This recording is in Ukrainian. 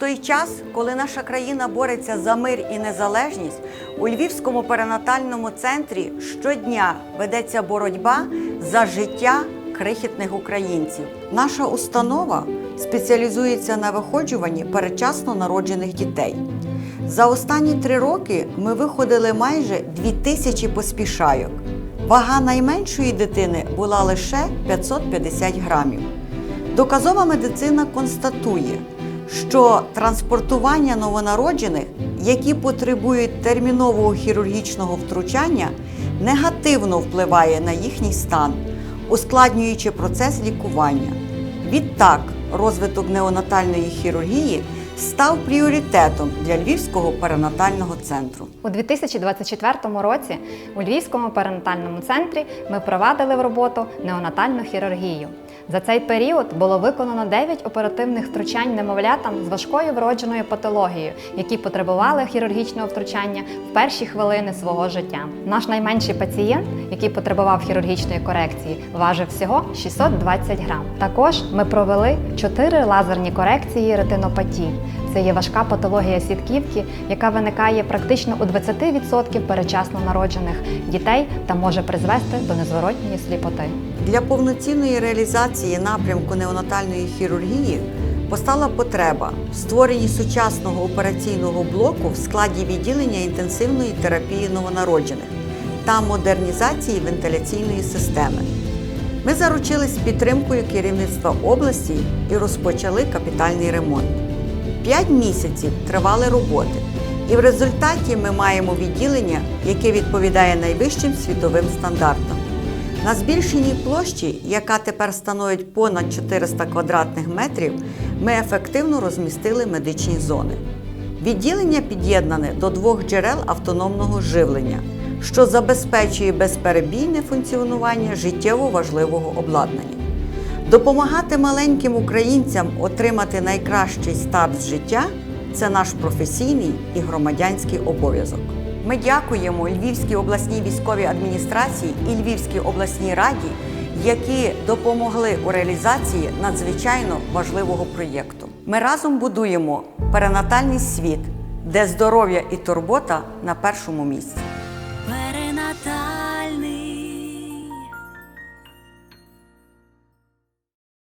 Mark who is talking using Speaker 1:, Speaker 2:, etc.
Speaker 1: той час, коли наша країна бореться за мир і незалежність, у Львівському перинатальному центрі щодня ведеться боротьба за життя крихітних українців. Наша установа спеціалізується на виходжуванні передчасно народжених дітей. За останні три роки ми виходили майже дві тисячі поспішайок. Вага найменшої дитини була лише 550 грамів. Доказова медицина констатує, що транспортування новонароджених, які потребують термінового хірургічного втручання, негативно впливає на їхній стан, ускладнюючи процес лікування. Відтак, розвиток неонатальної хірургії став пріоритетом для Львівського перинатального центру.
Speaker 2: У 2024 році у Львівському перинатальному центрі ми провадили в роботу неонатальну хірургію. За цей період було виконано 9 оперативних втручань немовлятам з важкою вродженою патологією, які потребували хірургічного втручання в перші хвилини свого життя. Наш найменший пацієнт, який потребував хірургічної корекції, важив всього 620 грам. Також ми провели 4 лазерні корекції ретинопатії. Це є важка патологія сітківки, яка виникає практично у 20% передчасно народжених дітей та може призвести до незворотньої сліпоти.
Speaker 1: Для повноцінної реалізації напрямку неонатальної хірургії постала потреба в створенні сучасного операційного блоку в складі відділення інтенсивної терапії новонароджених та модернізації вентиляційної системи. Ми заручились підтримкою керівництва області і розпочали капітальний ремонт. П'ять місяців тривали роботи, і в результаті ми маємо відділення, яке відповідає найвищим світовим стандартам. На збільшеній площі, яка тепер становить понад 400 квадратних метрів, ми ефективно розмістили медичні зони. Відділення під'єднане до двох джерел автономного живлення, що забезпечує безперебійне функціонування життєво важливого обладнання. Допомагати маленьким українцям отримати найкращий старт життя це наш професійний і громадянський обов'язок. Ми дякуємо Львівській обласній військовій адміністрації і Львівській обласній раді, які допомогли у реалізації надзвичайно важливого проєкту. Ми разом будуємо перинатальний світ, де здоров'я і турбота на першому місці.